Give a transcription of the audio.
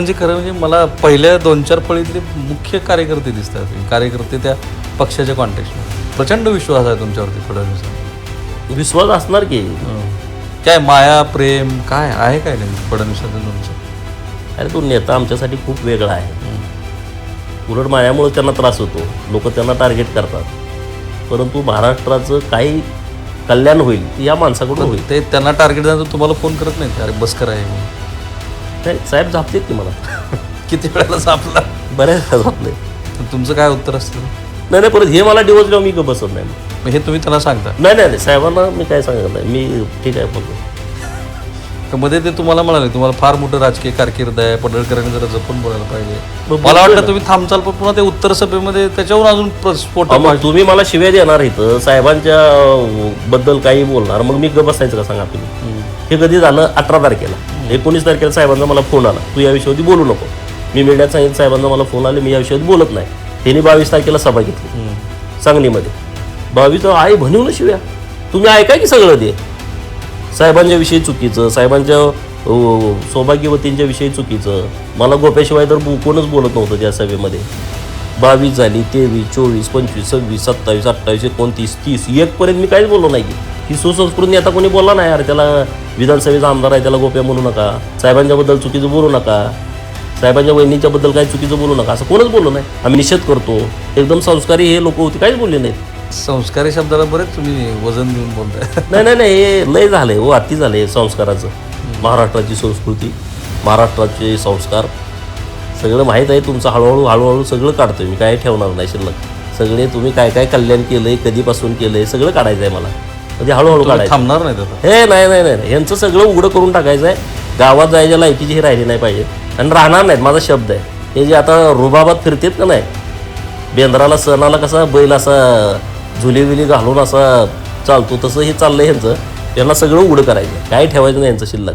म्हणजे खरं म्हणजे मला पहिल्या दोन चार फळीतले मुख्य कार्यकर्ते दिसतात. कार्यकर्ते त्या पक्षाच्या कॉन्टेक्टमध्ये प्रचंड विश्वास आहे तुमच्यावरती फडणवीस. विश्वास असणार की? काय माया प्रेम काय? आहे काय नेमकं फडणवीसाचं तुमचं? अरे तो नेता आमच्यासाठी खूप वेगळा आहे. उलट मायामुळे त्यांना त्रास होतो. लोक त्यांना टार्गेट करतात. परंतु महाराष्ट्राचं काही कल्याण होईल या माणसाकडून होईल. ते त्यांना टार्गेट झालं तुम्हाला फोन करत नाही अरे बसकर आहे. नाही, साहेब झापतेत की मला. किती वेळेला सापला बऱ्याच झापले. तुमचं काय उत्तर असतं? नाही नाही परत हे मला डिवोर्स जेव्हा मी ग बसत नाही. मग हे तुम्ही त्यांना सांगता? नाही नाही नाही, साहेबांना मी काय सांगत नाही. मी ठीक आहे बोलतो. मध्ये ते तुम्हाला म्हणाले तुम्हाला फार मोठं राजकीय कारकीर्द आहे पडळकरांनी जरा जपून बोलायला पाहिजे. मग मला बोलतोय वाटतं तुम्ही थांबचाल पण पुन्हा ते उत्तर सभेमध्ये त्याच्यावर अजून प्र- स्फोट अहो, मग तुम्ही मला शिव्या देणार इथं. साहेबांच्या अं, बद्दल काही बोलणार. मग मी ग बसायचं का सांगा तुम्ही. हे कधी झालं? अठरा तारखेला. एकोणीस तारखेला साहेबांचा मला फोन आला. तू या विषयावरती बोलू नको. मी मीडियात सांगितलं साहेबांचा मला फोन आले मी या विषयावर बोलत नाही. त्यांनी बावीस तारखेला सभा घेतली. सांगलीमध्ये. बावीस आई म्हणून ना शिव्या. तुम्ही ऐकाय की सगळं ते. साहेबांच्या विषयी चुकीचं साहेबांच्या सौभाग्यवतींच्या विषयी चुकीचं. मला गोप्याशिवाय तर कोणच बोलत नव्हतं त्या सभेमध्ये. बावीस झाली तेवीस चोवीस पंचवीस सव्वीस सत्तावीस अठ्ठावीस एकोणतीस तीस एकपर्यंत मी काहीच बोललो नाही. की ही सुसंस्कृती आता कोणी बोलला नाही यार त्याला विधानसभेचा आमदार आहे त्याला गोप्या म्हणू नका. साहेबांच्याबद्दल चुकीचं बोलू नका. साहेबांच्या वहिनीच्याबद्दल काही चुकीचं बोलू नका. असं कोणच बोललो नाही. आम्ही निषेध करतो. एकदम संस्कारी हे लोक होते काहीच बोलले नाहीत. संस्कारी शब्दाला बरेच तुम्ही वजन देऊन बोलताय. नाही नाही नाही हे लय झालंय हो अति झालंय संस्काराचं. महाराष्ट्राची संस्कृती महाराष्ट्राचे संस्कार. सगळं माहीत आहे तुमचं हळूहळू हळूहळू सगळं काढतोय. मी काय ठेवणार नाही शिल्लक. सगळे तुम्ही काय काय कल्याण केलंय कधीपासून केलंय सगळं काढायचं आहे मला. म्हणजे हळूहळू काढायचं. थांबणार नाही हे नाही नाही नाही. यांचं सगळं उघडं करून टाकायचं आहे गावात जायच्या लायकीची हे राहिली नाही पाहिजे. आणि राहणार नाहीत माझा शब्द आहे. हे जे आता रुबाबात फिरतेत का नाही? बेंद्राला सणाला कसा बैल असा झुली विली घालून असा चालतो तसं हे चाललंय ह्यांचं. त्यांना सगळं उघडं करायचं काय ठेवायचं नाही यांचं शिल्लक.